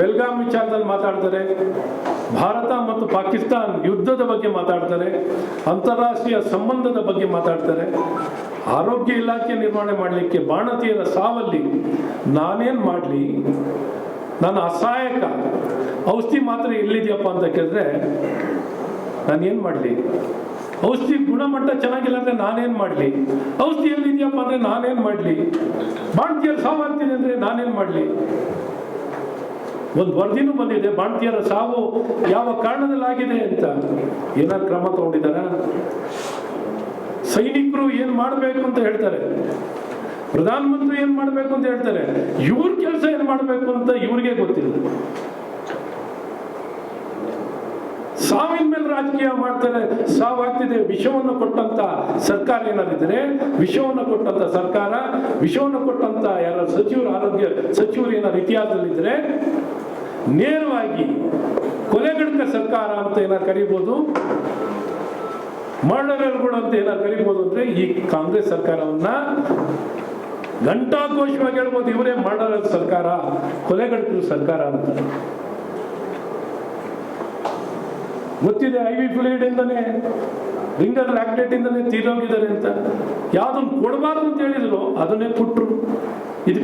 ಬೆಲ್ಗಾಮ್ ವಿಚಾರದಲ್ಲಿ ಮಾತಾಡ್ತಾರೆ. ಭಾರತ ಮತ್ತು ಪಾಕಿಸ್ತಾನ್ ಯುದ್ಧದ ಬಗ್ಗೆ ಮಾತಾಡ್ತಾರೆ. ಅಂತಾರಾಷ್ಟ್ರೀಯ ಸಂಬಂಧದ ಬಗ್ಗೆ ಮಾತಾಡ್ತಾರೆ. ಆರೋಗ್ಯ ಇಲಾಖೆ ನಿರ್ವಹಣೆ ಮಾಡಲಿಕ್ಕೆ ಬಾಣತಿಯರ ಸಾವಲ್ಲಿ ನಾನೇನು ಮಾಡಲಿ? ನಾನು ಅಸಹಾಯಕ ಔಷಧಿ ಮಾತ್ರ ಎಲ್ಲಿದೆಯಪ್ಪ ಅಂತ ಕೇಳಿದ್ರೆ, ನಾನೇನು ಮಾಡಲಿ? ಔಷಧಿ ಗುಣಮಟ್ಟ ಚೆನ್ನಾಗಿಲ್ಲ ಅಂದರೆ ನಾನೇನು ಮಾಡಲಿ? ಔಷಧಿ ಎಲ್ಲಿದೆಯಪ್ಪ ಅಂದರೆ ನಾನೇನು ಮಾಡಲಿ? ಬಾಣ್ತಿಯರ ಸಾವಂತೀನಿ ಅಂದರೆ ನಾನೇನು ಮಾಡಲಿ? ಒಂದು ವರದಿನೂ ಬಂದಿದೆ, ಬಾಣ್ತಿಯರ ಸಾವು ಯಾವ ಕಾರಣದಲ್ಲಾಗಿದೆ ಅಂತ. ಏನಾದ್ರು ಕ್ರಮ ತಗೊಂಡಿದ್ದಾರ? ಸೈನಿಕರು ಏನು ಮಾಡಬೇಕು ಅಂತ ಹೇಳ್ತಾರೆ. ಪ್ರಧಾನಮಂತ್ರಿ ಏನು ಮಾಡಬೇಕು ಅಂತ ಹೇಳ್ತಾರೆ. ಇವ್ರ ಕೆಲಸ ಏನು ಮಾಡಬೇಕು ಅಂತ ಇವ್ರಿಗೆ ಗೊತ್ತಿಲ್ಲ. ಸಾವಿನ ಮೇಲೆ ರಾಜಕೀಯ ಮಾಡ್ತಾರೆ, ಸಾವಾಗ್ತಿದೆ. ವಿಷವನ್ನು ಕೊಟ್ಟಂತ ಸರ್ಕಾರ ಏನಾದಿದ್ರೆ ವಿಷವನ್ನು ಕೊಟ್ಟಂತ ಸರ್ಕಾರ, ವಿಷವನ್ನು ಕೊಟ್ಟಂತ ಯಾರ ಸಚಿವರು ಆರೋಗ್ಯ ಸಚಿವರು ಏನಾದ್ರು ಇತಿಹಾಸದಲ್ಲಿದ್ರೆ ನೇರವಾಗಿ ಕೊಲೆಗಡಕ ಸರ್ಕಾರ ಅಂತ ಏನಾರು ಕರಿಬೋದು? ಮರ್ಡರರ್ಗಳು ಅಂತ ಏನಾರು ಕರಿಬೋದು ಅಂದ್ರೆ ಈ ಕಾಂಗ್ರೆಸ್ ಸರ್ಕಾರವನ್ನ ಘಂಟಾಘೋಷವಾಗಿ ಹೇಳ್ಬೋದು, ಇವರೇ ಮರ್ಡರರ್ ಸರ್ಕಾರ ಕೊಲೆಗಡಕರು ಸರ್ಕಾರ ಅಂತ. ಗೊತ್ತಿದೆ, ಐವಿ ಫ್ಲೂಯಿಡ್ ಇಂದನೇ ರಿಂಗರ್ ಲ್ಯಾಕ್ಟೇಟ್ ಇಂದನೇ ತೀರೋಗಿದ್ದಾರೆ ಅಂತ. ಯಾವ್ದನ್ನು ಕೊಡಬಾರ್ದು ಅಂತ ಹೇಳಿದ್ರು ಅದನ್ನೇ ಕೊಟ್ಟರು ಇದು